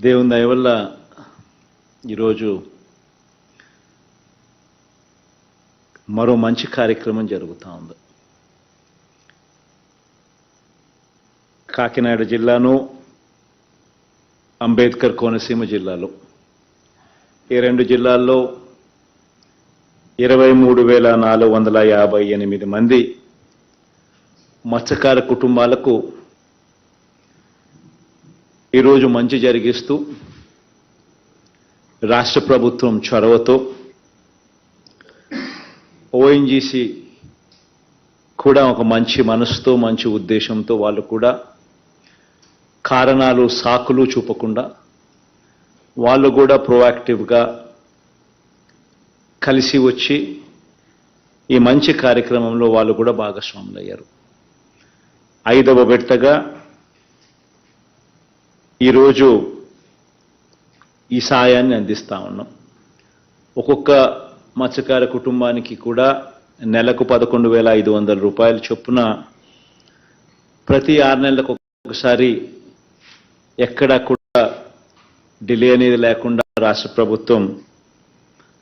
దేవుని దయ వల్ల ఈరోజు మరో మంచి కార్యక్రమం జరుగుతూ ఉంది. కాకినాడ జిల్లాను అంబేద్కర్ కోనసీమ జిల్లాలో. ఈ రెండు జిల్లాల్లో ఇరవై మూడు వేల నాలుగు వందల యాభై ఎనిమిది మంది మత్స్యకార కుటుంబాలకు ఈరోజు మంచి జరిగిస్తూ రాష్ట్ర ప్రభుత్వం చొరవతో ఓఎన్జీసీ కూడా ఒక మంచి మనసుతో మంచి ఉద్దేశంతో వాళ్ళు కూడా కారణాలు సాకులు చూపకుండా వాళ్ళు కూడా ప్రోయాక్టివ్గా కలిసి వచ్చి ఈ మంచి కార్యక్రమంలో వాళ్ళు కూడా భాగస్వాములు అయ్యారు ఐదవ విడతగా ఈరోజు ఈ సాయాన్ని అందిస్తా ఉన్నాం. ఒక్కొక్క మత్స్యకార కుటుంబానికి కూడా నెలకు పదకొండు వేల ఐదు వందల రూపాయల చొప్పున ప్రతి ఆరు నెలలకు ఒకసారి ఎక్కడ కూడా డిలే అనేది లేకుండా రాష్ట్ర ప్రభుత్వం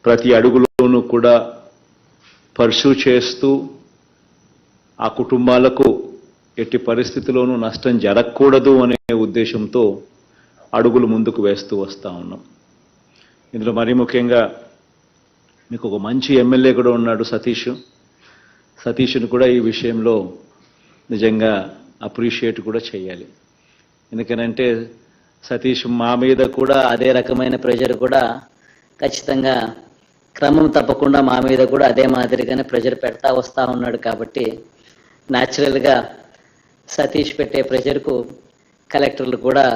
ప్రతి అడుగులోనూ కూడా పర్సూ చేస్తూ ఆ కుటుంబాలకు ఎట్టి పరిస్థితిలోనూ నష్టం జరగకూడదు అనే ఉద్దేశంతో అడుగులు ముందుకు వేస్తూ వస్తూ ఉన్నాం. ఇందులో మరీ ముఖ్యంగా మీకు ఒక మంచి ఎమ్మెల్యే కూడా ఉన్నాడు సతీష్. సతీష్ను కూడా ఈ విషయంలో నిజంగా అప్రిషియేట్ కూడా చేయాలి. ఎందుకనంటే సతీష్ మా మీద కూడా అదే రకమైన ప్రెషర్ కూడా ఖచ్చితంగా క్రమం తప్పకుండా మా మీద కూడా అదే మాదిరిగానే ప్రెషర్ పెడతా వస్తూ ఉన్నాడు కాబట్టి న్యాచురల్గా సతీష్ పెట్టే ప్రెషర్కు కలెక్టర్లు కూడా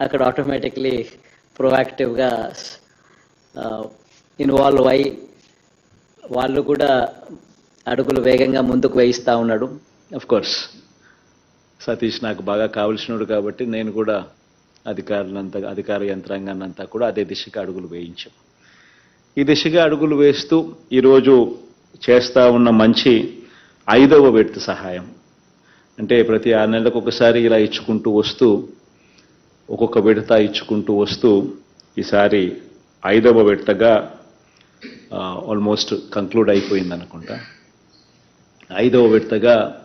అక్కడ ఆటోమేటిక్లీ ప్రోయాక్టివ్గా ఇన్వాల్వ్ అయి వాళ్ళు కూడా అడుగులు వేగంగా ముందుకు వేయిస్తూ ఉన్నాడు. అఫ్ కోర్స్ సతీష్ నాకు బాగా కావలసినడు కాబట్టి నేను కూడా అధికారులంతా అధికార యంత్రాంగాన్నంతా కూడా అదే దిశగా అడుగులు వేయించాం. ఈ దిశగా అడుగులు వేస్తూ ఈరోజు చేస్తూ ఉన్న మంచి ఐదవ విడత సహాయం అంటే ప్రతి ఆరు నెలలకు ఒకసారి ఇలా ఇచ్చుకుంటూ వస్తూ ఒక్కొక్క విడత ఇచ్చుకుంటూ వస్తూ ఈసారి ఐదవ విడతగా ఆల్మోస్ట్ కంక్లూడ్ అయిపోయింది అనుకుంటా. ఐదవ విడతగా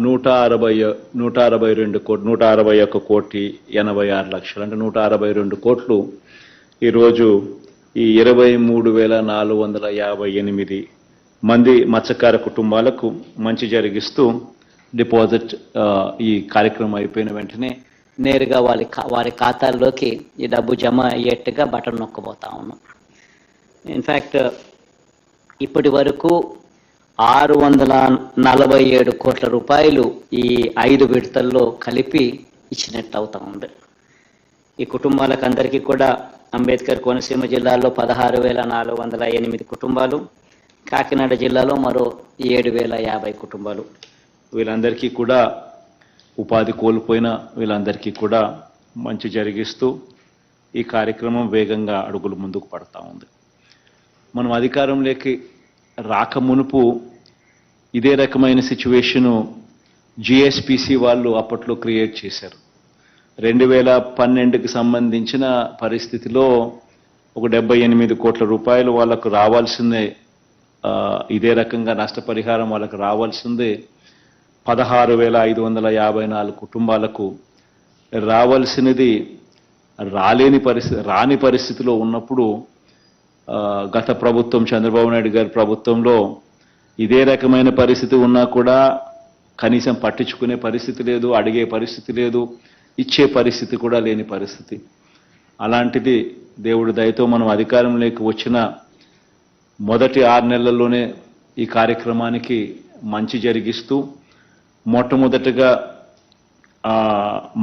నూట అరవై నూట అరవై రెండు కోట్ నూట అరవై ఒక్క కోటి ఎనభై ఆరు లక్షలు. అంటే నూట అరవై రెండు కోట్లు. ఈరోజు ఈ ఇరవై మూడు వేల నాలుగు వందల యాభై ఎనిమిది మంది మత్స్యకార కుటుంబాలకు మంచి జరిగిస్తూ డిపాజిట్ ఈ కార్యక్రమం అయిపోయిన వెంటనే నేరుగా వారి వారి ఖాతాల్లోకి ఈ డబ్బు జమ అయ్యేట్టుగా బటన్ నొక్కబోతా ఉన్నాం. ఇన్ఫ్యాక్ట్ ఇప్పటి వరకు ఆరు వందల నలభై ఏడు కోట్ల రూపాయలు ఈ ఐదు విడతల్లో కలిపి ఇచ్చినట్టు అవుతా ఉంది. ఈ కుటుంబాలకు అందరికీ కూడా అంబేద్కర్ కోనసీమ జిల్లాలో పదహారు వేల నాలుగు వందల ఎనిమిది కుటుంబాలు కాకినాడ జిల్లాలో మరో ఏడు వేల యాభై కుటుంబాలు. వీళ్ళందరికీ కూడా ఉపాధి కోల్పోయిన వీళ్ళందరికీ కూడా మంచి జరిగిస్తూ ఈ కార్యక్రమం వేగంగా అడుగులు ముందుకు పడతా ఉంది. మనం అధికారంలోకి రాక మునుపు ఇదే రకమైన సిచ్యువేషను జిఎస్పిసి వాళ్ళు అప్పట్లో క్రియేట్ చేశారు. రెండు వేల పన్నెండుకి సంబంధించిన పరిస్థితిలో ఒక డెబ్బై ఎనిమిది కోట్ల రూపాయలు వాళ్ళకు రావాల్సిందే ఇదే రకంగా నష్టపరిహారం వాళ్ళకు రావాల్సిందే పదహారు వేల ఐదు వందల యాభై నాలుగు కుటుంబాలకు రావాల్సినది రాలేని పరిస్థితి రాని పరిస్థితిలో ఉన్నప్పుడు గత ప్రభుత్వం చంద్రబాబు నాయుడు గారి ప్రభుత్వంలో ఇదే రకమైన పరిస్థితి ఉన్నా కూడా కనీసం పట్టించుకునే పరిస్థితి లేదు అడిగే పరిస్థితి లేదు ఇచ్చే పరిస్థితి కూడా లేని పరిస్థితి. అలాంటిది దేవుడి దయతో మనం అధికారంలోకి వచ్చిన మొదటి ఆరు నెలల్లోనే ఈ కార్యక్రమానికి మంచి జరిగిస్తూ మొట్టమొదటగా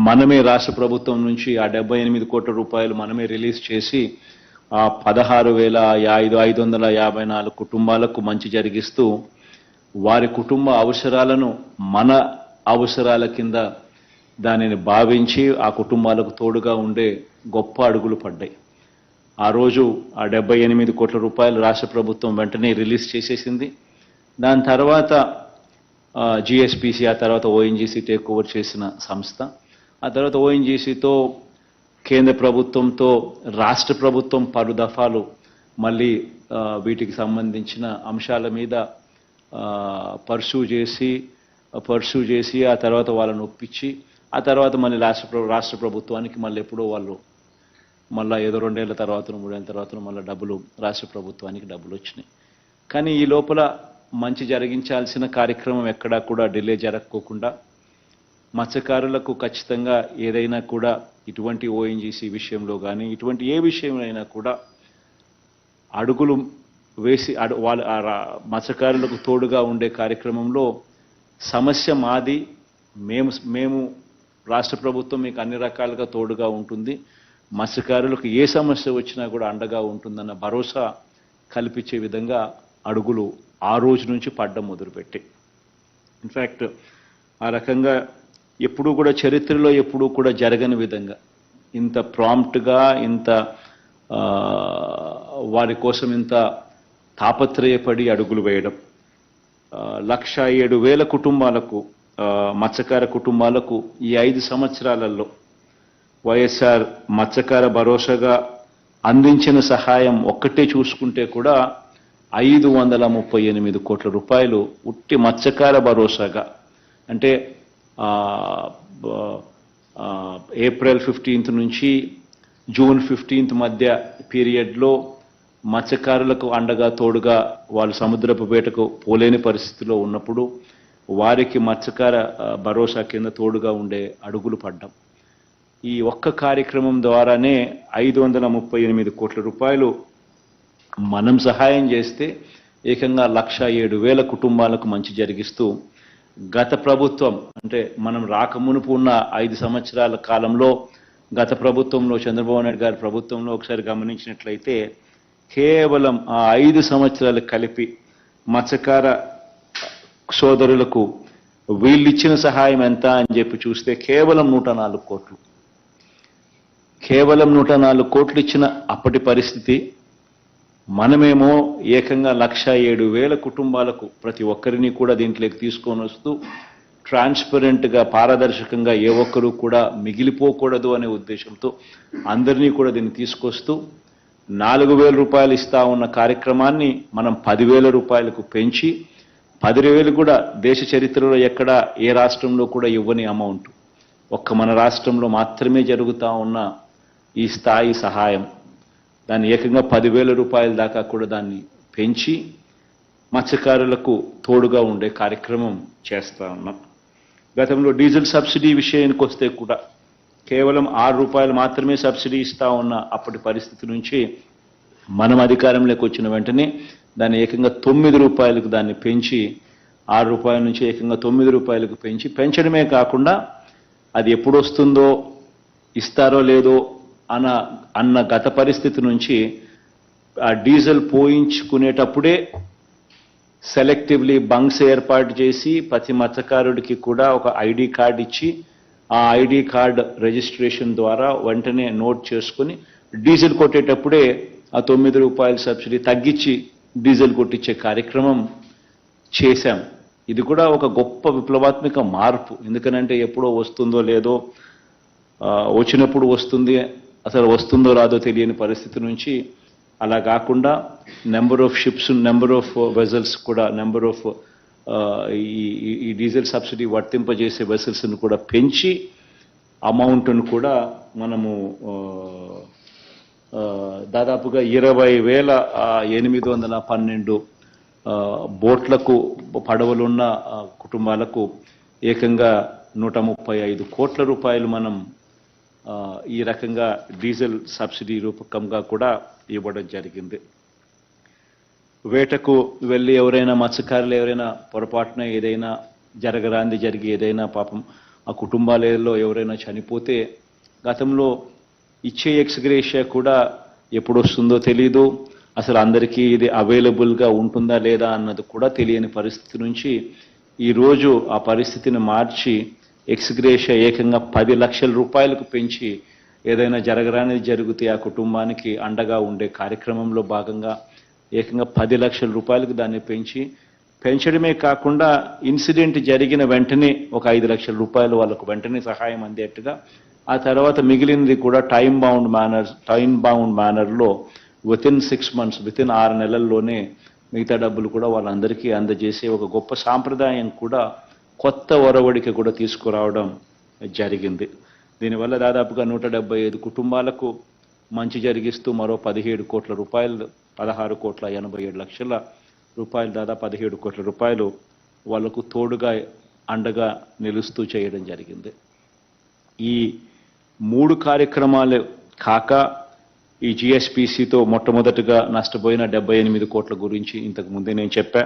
మనమే రాష్ట్ర ప్రభుత్వం నుంచి ఆ డెబ్బై ఎనిమిది కోట్ల రూపాయలు మనమే రిలీజ్ చేసి ఆ పదహారు వేల ఐదు ఐదు వందల యాభై నాలుగు కుటుంబాలకు మంచి జరిగిస్తూ వారి కుటుంబ అవసరాలను మన అవసరాల కింద దానిని భావించి ఆ కుటుంబాలకు తోడుగా ఉండే గొప్ప అడుగులు పడ్డాయి. ఆ రోజు ఆ డెబ్బై ఎనిమిది కోట్ల రూపాయలు రాష్ట్ర ప్రభుత్వం వెంటనే రిలీజ్ చేసేసింది. దాని తర్వాత జిఎస్పిసి ఆ తర్వాత ఓఎన్జీసీ టేక్ ఓవర్ చేసిన సంస్థ. ఆ తర్వాత ఓఎన్జీసీతో కేంద్ర ప్రభుత్వంతో రాష్ట్ర ప్రభుత్వం పలు దఫాలు మళ్ళీ వీటికి సంబంధించిన అంశాల మీద పర్సూ చేసి పర్సూ చేసి ఆ తర్వాత వాళ్ళని ఒప్పించి ఆ తర్వాత మళ్ళీ రాష్ట్ర రాష్ట్ర ప్రభుత్వానికి మళ్ళీ ఎప్పుడో వాళ్ళు మళ్ళీ ఏదో రెండేళ్ళ తర్వాత మూడేళ్ళ తర్వాత మళ్ళీ డబ్బులు రాష్ట్ర ప్రభుత్వానికి డబ్బులు వచ్చినాయి. కానీ ఈ లోపల మంచి జరిగించాల్సిన కార్యక్రమం ఎక్కడా కూడా డిలే జరగకోకుండా మత్స్యకారులకు ఖచ్చితంగా ఏదైనా కూడా ఇటువంటి ఓఎన్జీసీ విషయంలో కానీ ఇటువంటి ఏ విషయంలో కూడా అడుగులు వేసి అడు వాళ్ళ ఆ మత్స్యకారులకు తోడుగా ఉండే కార్యక్రమంలో సమస్య మాది మేము మేము రాష్ట్ర ప్రభుత్వం మీకు అన్ని రకాలుగా తోడుగా ఉంటుంది. మత్స్యకారులకు ఏ సమస్య వచ్చినా కూడా అండగా ఉంటుందన్న భరోసా కల్పించే విధంగా అడుగులు ఆ రోజు నుంచి పడ్డం మొదలుపెట్టి ఇన్ఫ్యాక్ట్ ఆ రకంగా ఎప్పుడూ కూడా చరిత్రలో ఎప్పుడూ కూడా జరగని విధంగా ఇంత ప్రాంప్ట్గా ఇంత వారి కోసం ఇంత తాపత్రయపడి అడుగులు వేయడం లక్ష ఏడు వేల కుటుంబాలకు మత్స్యకార కుటుంబాలకు ఈ ఐదు సంవత్సరాలలో వైఎస్ఆర్ మత్స్యకార భరోసాగా అందించిన సహాయం ఒక్కటే చూసుకుంటే కూడా ఐదు వందల ముప్పై ఎనిమిది కోట్ల రూపాయలు ఉట్టి మత్స్యకార భరోసాగా. అంటే ఏప్రిల్ ఫిఫ్టీన్త్ నుంచి జూన్ ఫిఫ్టీన్త్ మధ్య పీరియడ్లో మత్స్యకారులకు అండగా తోడుగా వాళ్ళు సముద్రపు వేటకు పోలేని పరిస్థితిలో ఉన్నప్పుడు వారికి మత్స్యకార భరోసా కింద తోడుగా ఉండే అడుగులు పడ్డం. ఈ ఒక్క కార్యక్రమం ద్వారానే ఐదు వందల ముప్పై ఎనిమిది కోట్ల రూపాయలు మనం సహాయం చేస్తే ఏకంగా లక్ష ఏడు వేల కుటుంబాలకు మంచి జరిగిస్తూ గత ప్రభుత్వం అంటే మనం రాకమునుపు ఉన్న ఐదు సంవత్సరాల కాలంలో గత ప్రభుత్వంలో చంద్రబాబు నాయుడు గారి ప్రభుత్వంలో ఒకసారి గమనించినట్లయితే కేవలం ఆ ఐదు సంవత్సరాలు కలిపి మత్స్యకార సోదరులకు వీళ్ళిచ్చిన సహాయం ఎంత అని చెప్పి చూస్తే కేవలం నూట నాలుగు కోట్లు. కేవలం నూట నాలుగు కోట్లు ఇచ్చిన అప్పటి పరిస్థితి మనమేమో ఏకంగా లక్ష ఏడు వేల కుటుంబాలకు ప్రతి ఒక్కరిని కూడా దీంట్లోకి తీసుకొని వస్తూ ట్రాన్స్పరెంట్గా పారదర్శకంగా ఏ ఒక్కరూ కూడా మిగిలిపోకూడదు అనే ఉద్దేశంతో అందరినీ కూడా దీన్ని తీసుకొస్తూ నాలుగు వేల రూపాయలు ఇస్తా ఉన్న కార్యక్రమాన్ని మనం పదివేల రూపాయలకు పెంచి పదివేలు కూడా దేశ చరిత్రలో ఎక్కడ ఏ రాష్ట్రంలో కూడా ఇవ్వని అమౌంట్ ఒక్క మన రాష్ట్రంలో మాత్రమే జరుగుతూ ఉన్న ఈ స్థాయి సహాయం. దాన్ని ఏకంగా పదివేల రూపాయల దాకా కూడా దాన్ని పెంచి మత్స్యకారులకు తోడుగా ఉండే కార్యక్రమం చేస్తా ఉన్నాం. గతంలో డీజిల్ సబ్సిడీ విషయానికి వస్తే కూడా కేవలం ఆరు రూపాయలు మాత్రమే సబ్సిడీ ఇస్తా ఉన్న అప్పటి పరిస్థితి నుంచి మనం అధికారంలోకి వచ్చిన వెంటనే దాన్ని ఏకంగా తొమ్మిది రూపాయలకు దాన్ని పెంచి ఆరు రూపాయల నుంచి ఏకంగా తొమ్మిది రూపాయలకు పెంచి పెంచడమే కాకుండా అది ఎప్పుడు వస్తుందో ఇస్తారో లేదో అన్న అన్న గత పరిస్థితి నుంచి ఆ డీజిల్ పోయించుకునేటప్పుడే సెలెక్టివ్లీ బంక్స్ ఏర్పాటు చేసి ప్రతి మత్స్యకారుడికి కూడా ఒక ఐడి కార్డు ఇచ్చి ఆ ఐడి కార్డ్ రిజిస్ట్రేషన్ ద్వారా వెంటనే నోట్ చేసుకుని డీజిల్ కొట్టేటప్పుడే ఆ తొమ్మిది రూపాయల సబ్సిడీ తగ్గించి డీజిల్ కొట్టించే కార్యక్రమం చేశాం. ఇది కూడా ఒక గొప్ప విప్లవాత్మక మార్పు. ఎందుకనంటే ఎప్పుడో వస్తుందో లేదో వచ్చినప్పుడు వస్తుంది అసలు వస్తుందో రాదో తెలియని పరిస్థితి నుంచి అలా కాకుండా number of ships number of vessels కూడా నెంబర్ ఆఫ్ uh, ఈ ఈ- డీజిల్ సబ్సిడీ వర్తింపజేసే వెసల్స్ను కూడా పెంచి అమౌంట్ను కూడా మనము uh, uh, దాదాపుగా ఇరవై వేల ఎనిమిది వందల పన్నెండు బోట్లకు పడవలున్న కుటుంబాలకు ఏకంగా నూట ముప్పై ఐదు కోట్ల రూపాయలు మనం ఈ రకంగా డీజిల్ సబ్సిడీ రూపకంగా కూడా ఇవ్వడం జరిగింది. వేటకు వెళ్ళి ఎవరైనా మత్స్యకారులు ఎవరైనా పొరపాటున ఏదైనా జరగరాంది జరిగి ఏదైనా పాపం ఆ కుటుంబాలలో ఎవరైనా చనిపోతే గతంలో ఇచ్చే ఎక్స్గ్రేషియా కూడా ఎప్పుడు వస్తుందో తెలీదు. అసలు అందరికీ ఇది అవైలబుల్గా ఉంటుందా లేదా అన్నది కూడా తెలియని పరిస్థితి నుంచి ఈరోజు ఆ పరిస్థితిని మార్చి ఎక్స్గ్రేష ఏకంగా పది లక్షల రూపాయలకు పెంచి ఏదైనా జరగరానిది జరిగితే ఆ కుటుంబానికి అండగా ఉండే కార్యక్రమంలో భాగంగా ఏకంగా పది లక్షల రూపాయలకు దాన్ని పెంచి పెంచడమే కాకుండా ఇన్సిడెంట్ జరిగిన వెంటనే ఒక ఐదు లక్షల రూపాయలు వాళ్ళకు వెంటనే సహాయం అందేట్టుగా ఆ తర్వాత మిగిలినది కూడా time bound manner time bound మేనర్లో within six months within ఆరు నెలల్లోనే మిగతా డబ్బులు కూడా వాళ్ళందరికీ అందజేసే ఒక గొప్ప సాంప్రదాయం కూడా కొత్త ఒరవడికి కూడా తీసుకురావడం జరిగింది. దీనివల్ల దాదాపుగా నూట డెబ్బై ఐదు కుటుంబాలకు మంచి జరిగిస్తూ మరో పదిహేడు కోట్ల రూపాయలు పదహారు కోట్ల ఎనభై ఏడు లక్షల రూపాయలు దాదాపు పదిహేడు కోట్ల రూపాయలు వాళ్ళకు తోడుగా అండగా నిలుస్తూ చేయడం జరిగింది. ఈ మూడు కార్యక్రమాలు కాక ఈ జిఎస్పిసితో మొట్టమొదటిగా నష్టపోయిన డెబ్బై ఎనిమిది కోట్ల గురించి ఇంతకు ముందే నేను చెప్పా.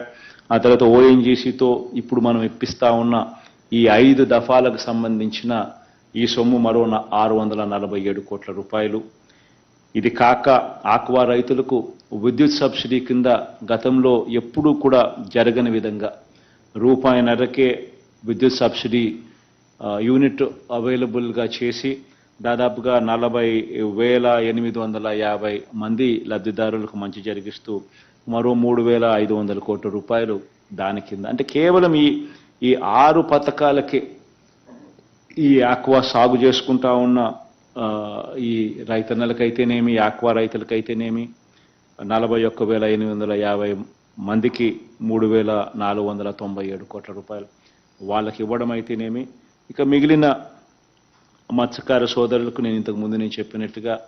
ఆ తర్వాత ఓఎన్జీసీతో ఇప్పుడు మనం ఇప్పిస్తా ఉన్న ఈ ఐదు దఫాలకు సంబంధించిన ఈ సొమ్ము మరో ఆరు వందల నలభై ఏడు కోట్ల రూపాయలు. ఇది కాక ఆక్వా రైతులకు విద్యుత్ సబ్సిడీ కింద గతంలో ఎప్పుడూ కూడా జరగని విధంగా రూపాయిన్నరకే విద్యుత్ సబ్సిడీ యూనిట్ అవైలబుల్గా చేసి దాదాపుగా నలభై వేల ఎనిమిది వందల యాభై మంది లబ్ధిదారులకు మంచి జరిగిస్తూ మరో మూడు వేల ఐదు వందల కోట్ల రూపాయలు దాని కింద. అంటే కేవలం ఈ ఈ ఆరు పథకాలకి ఈ ఆక్వా సాగు చేసుకుంటా ఉన్న ఈ రైతన్నలకైతేనేమి ఆక్వా రైతులకైతేనేమి నలభై ఒక్క వేల ఎనిమిది వందల యాభై మందికి మూడు వేల నాలుగు వందల తొంభై ఏడు కోట్ల రూపాయలు వాళ్ళకి ఇవ్వడం అయితేనేమి. ఇక మిగిలిన మత్స్యకార సోదరులకు నేను ఇంతకు ముందు నేను చెప్పినట్టుగా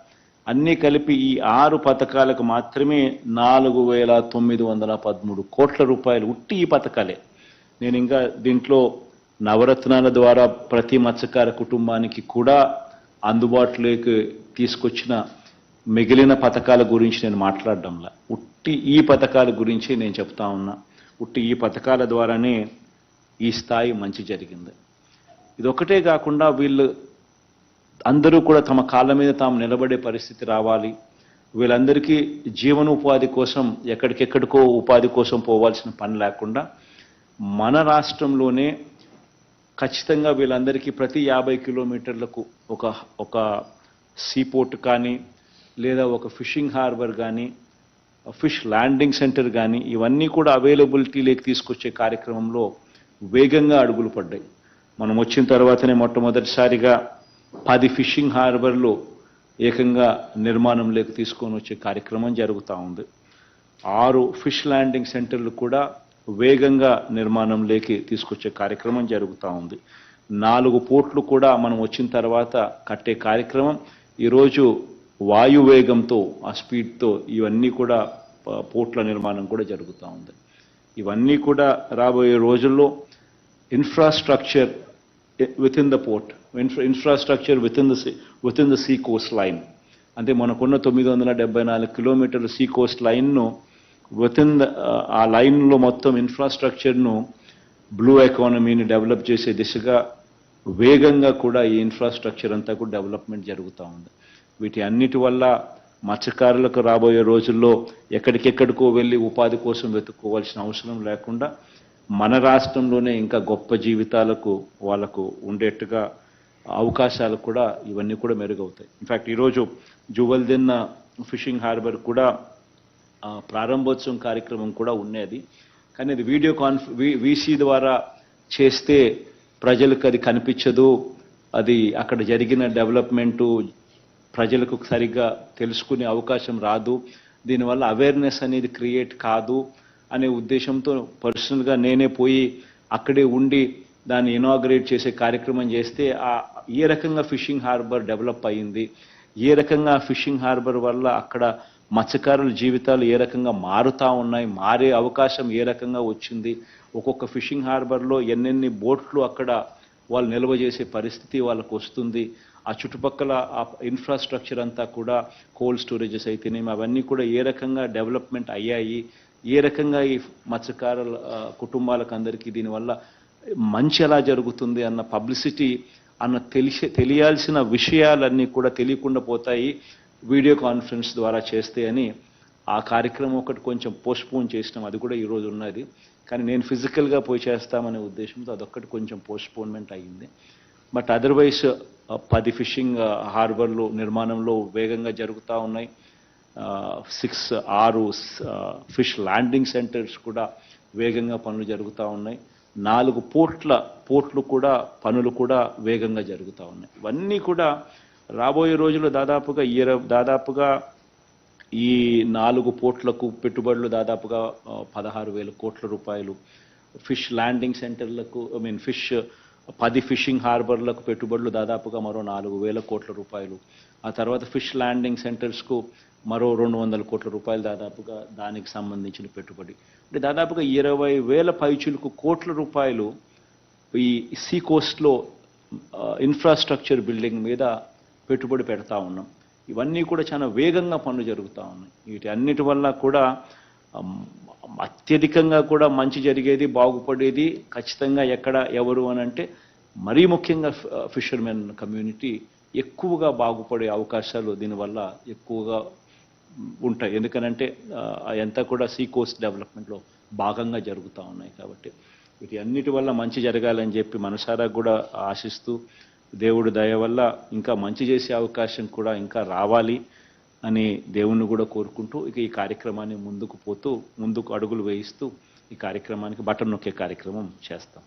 అన్నీ కలిపి ఈ ఆరు పథకాలకు మాత్రమే నాలుగు వేల తొమ్మిది వందల పదమూడు కోట్ల రూపాయలు ఉట్టి ఈ పథకాలే. నేను ఇంకా దీంట్లో నవరత్నాల ద్వారా ప్రతి మత్స్యకార కుటుంబానికి కూడా అందుబాటులోకి తీసుకొచ్చిన మిగిలిన పథకాల గురించి నేను మాట్లాడడంలా. ఉట్టి ఈ పథకాల గురించి నేను చెప్తా ఉన్నా. ఉట్టి ఈ పథకాల ద్వారానే ఈ స్థాయి మంచి జరిగింది. ఇదొక్కటే కాకుండా వీళ్ళు అందరూ కూడా తమ కాళ్ళ మీద తాము నిలబడే పరిస్థితి రావాలి. వీళ్ళందరికీ జీవనోపాధి కోసం ఎక్కడికెక్కడికో ఉపాధి కోసం పోవాల్సిన పని లేకుండా మన రాష్ట్రంలోనే ఖచ్చితంగా వీళ్ళందరికీ ప్రతి యాభై కిలోమీటర్లకు ఒక ఒక సీపోర్ట్ కానీ లేదా ఒక ఫిషింగ్ హార్బర్ కానీ ఫిష్ ల్యాండింగ్ సెంటర్ కానీ ఇవన్నీ కూడా అవైలబిలిటీలోకి తీసుకొచ్చే కార్యక్రమంలో వేగంగా అడుగులు పడ్డాయి. మనం వచ్చిన తర్వాతనే మొట్టమొదటిసారిగా పది ఫిషింగ్ హార్బర్లు ఏకంగా నిర్మాణంలోకి తీసుకొని వచ్చే కార్యక్రమం జరుగుతూ ఉంది. ఆరు ఫిష్ ల్యాండింగ్ సెంటర్లు కూడా వేగంగా నిర్మాణంలోకి తీసుకొచ్చే కార్యక్రమం జరుగుతూ ఉంది. నాలుగు పోర్ట్లు కూడా మనం వచ్చిన తర్వాత కట్టే కార్యక్రమం. ఈరోజు వాయువేగంతో ఆ స్పీడ్తో ఇవన్నీ కూడా పోర్ట్ల నిర్మాణం కూడా జరుగుతూ ఉంది. ఇవన్నీ కూడా రాబోయే రోజుల్లో infrastructure within the port infrastructure within the within the sea coast line అంటే మనకున్న తొమ్మిది వందల డెబ్బై నాలుగు కిలోమీటర్ల సీ కోస్ట్ లైన్ను విత్ ద ఆ లైన్లో మొత్తం ఇన్ఫ్రాస్ట్రక్చర్ను బ్లూ ఎకానమీని డెవలప్ చేసే దిశగా వేగంగా కూడా ఈ ఇన్ఫ్రాస్ట్రక్చర్ అంతా కూడా డెవలప్మెంట్ జరుగుతూ ఉంది. వీటి అన్నిటి వల్ల మత్స్యకారులకు రాబోయే రోజుల్లో ఎక్కడికెక్కడికో వెళ్ళి ఉపాధి కోసం వెతుక్కోవాల్సిన అవసరం లేకుండా మన రాష్ట్రంలోనే ఇంకా గొప్ప జీవితాలకు వాళ్ళకు ఉండేట్టుగా అవకాశాలు కూడా ఇవన్నీ కూడా మెరుగవుతాయి. ఇన్ఫ్యాక్ట్ ఈరోజు జువల్దిన్న ఫిషింగ్ హార్బర్ కూడా ప్రారంభోత్సవం కార్యక్రమం కూడా ఉన్నది కానీ అది వీడియో కాన్ఫ్ వీసీ ద్వారా చేస్తే ప్రజలకు అది కనిపించదు. అది అక్కడ జరిగిన డెవలప్మెంటు ప్రజలకు సరిగ్గా తెలుసుకునే అవకాశం రాదు. దీనివల్ల అవేర్నెస్ అనేది క్రియేట్ కాదు. అనే ఉద్దేశంతో పర్సనల్గా నేనే పోయి అక్కడే ఉండి దాన్ని ఇనాగ్రేట్ చేసే కార్యక్రమం చేస్తే ఆ ఏ రకంగా ఫిషింగ్ హార్బర్ డెవలప్ అయ్యింది ఏ రకంగా ఫిషింగ్ హార్బర్ వల్ల అక్కడ మత్స్యకారుల జీవితాలు ఏ రకంగా మారుతా ఉన్నాయి మారే అవకాశం ఏ రకంగా వచ్చింది ఒక్కొక్క ఫిషింగ్ హార్బర్లో ఎన్నెన్ని బోట్లు అక్కడ వాళ్ళు నిల్వ చేసే పరిస్థితి వాళ్ళకు వస్తుంది ఆ చుట్టుపక్కల ఆ ఇన్ఫ్రాస్ట్రక్చర్ అంతా కూడా కోల్డ్ స్టోరేజెస్ అయితేనేమి అవన్నీ కూడా ఏ రకంగా డెవలప్మెంట్ అయ్యాయి ఏ రకంగా ఈ మత్స్యకారుల కుటుంబాలకు అందరికీ దీనివల్ల మంచి ఎలా జరుగుతుంది అన్న పబ్లిసిటీ అన్న తెలిసి తెలియాల్సిన విషయాలన్నీ కూడా తెలియకుండా పోతాయి వీడియో కాన్ఫరెన్స్ ద్వారా చేస్తే అని ఆ కార్యక్రమం ఒకటి కొంచెం పోస్ట్పోన్ చేసినాం. అది కూడా ఈరోజు ఉన్నది. కానీ నేను ఫిజికల్గా పోయి చేస్తామనే ఉద్దేశంతో అదొక్కటి కొంచెం పోస్ట్పోన్మెంట్ అయ్యింది. బట్ అదర్వైజ్ పది ఫిషింగ్ హార్బర్లు నిర్మాణంలో వేగంగా జరుగుతూ ఉన్నాయి. సిక్స్ ఆరు ఫిష్ ల్యాండింగ్ సెంటర్స్ కూడా వేగంగా పనులు జరుగుతూ ఉన్నాయి. నాలుగు పోర్ట్ల పోర్ట్లు కూడా పనులు కూడా వేగంగా జరుగుతూ ఉన్నాయి. ఇవన్నీ కూడా రాబోయే రోజుల్లో దాదాపుగా ఇరవై దాదాపుగా ఈ నాలుగు పోర్ట్లకు పెట్టుబడులు దాదాపుగా పదహారు వేల కోట్ల రూపాయలు. ఫిష్ ల్యాండింగ్ సెంటర్లకు ఐ మీన్ ఫిష్ పది ఫిషింగ్ హార్బర్లకు పెట్టుబడులు దాదాపుగా మరో నాలుగు వేల కోట్ల రూపాయలు. ఆ తర్వాత ఫిష్ ల్యాండింగ్ సెంటర్స్కు మరో రెండు వందల కోట్ల రూపాయలు దాదాపుగా దానికి సంబంధించిన పెట్టుబడి. అంటే దాదాపుగా ఇరవై వేల పైచులకు కోట్ల రూపాయలు ఈ సీ కోస్ట్లో ఇన్ఫ్రాస్ట్రక్చర్ బిల్డింగ్ మీద పెట్టుబడి పెడతా ఉన్నాం. ఇవన్నీ కూడా చాలా వేగంగా పనులు జరుగుతూ ఉన్నాయి. వీటి అన్నిటి వల్ల కూడా అత్యధికంగా కూడా మంచి జరిగేది బాగుపడేది ఖచ్చితంగా ఎక్కడ ఎవరు అని అంటే మరీ ముఖ్యంగా ఫిషర్మెన్ కమ్యూనిటీ ఎక్కువగా బాగుపడే అవకాశాలు దీనివల్ల ఎక్కువగా ఉంటాయి. ఎందుకనంటే ఆ, కూడా సీ కోస్ట్ డెవలప్మెంట్లో భాగంగా జరుగుతూ ఉన్నాయి కాబట్టి. వీటి అన్నిటి వల్ల మంచి జరగాలని చెప్పి మనసారా కూడా ఆశిస్తూ దేవుడి దయ వల్ల ఇంకా మంచి చేసే అవకాశం కూడా ఇంకా రావాలి అని దేవుణ్ణి కూడా కోరుకుంటూ ఇక ఈ కార్యక్రమాన్ని ముందుకు పోతూ ముందుకు అడుగులు వేయిస్తూ ఈ కార్యక్రమానికి బటన్ నొక్కే కార్యక్రమం చేస్తాం.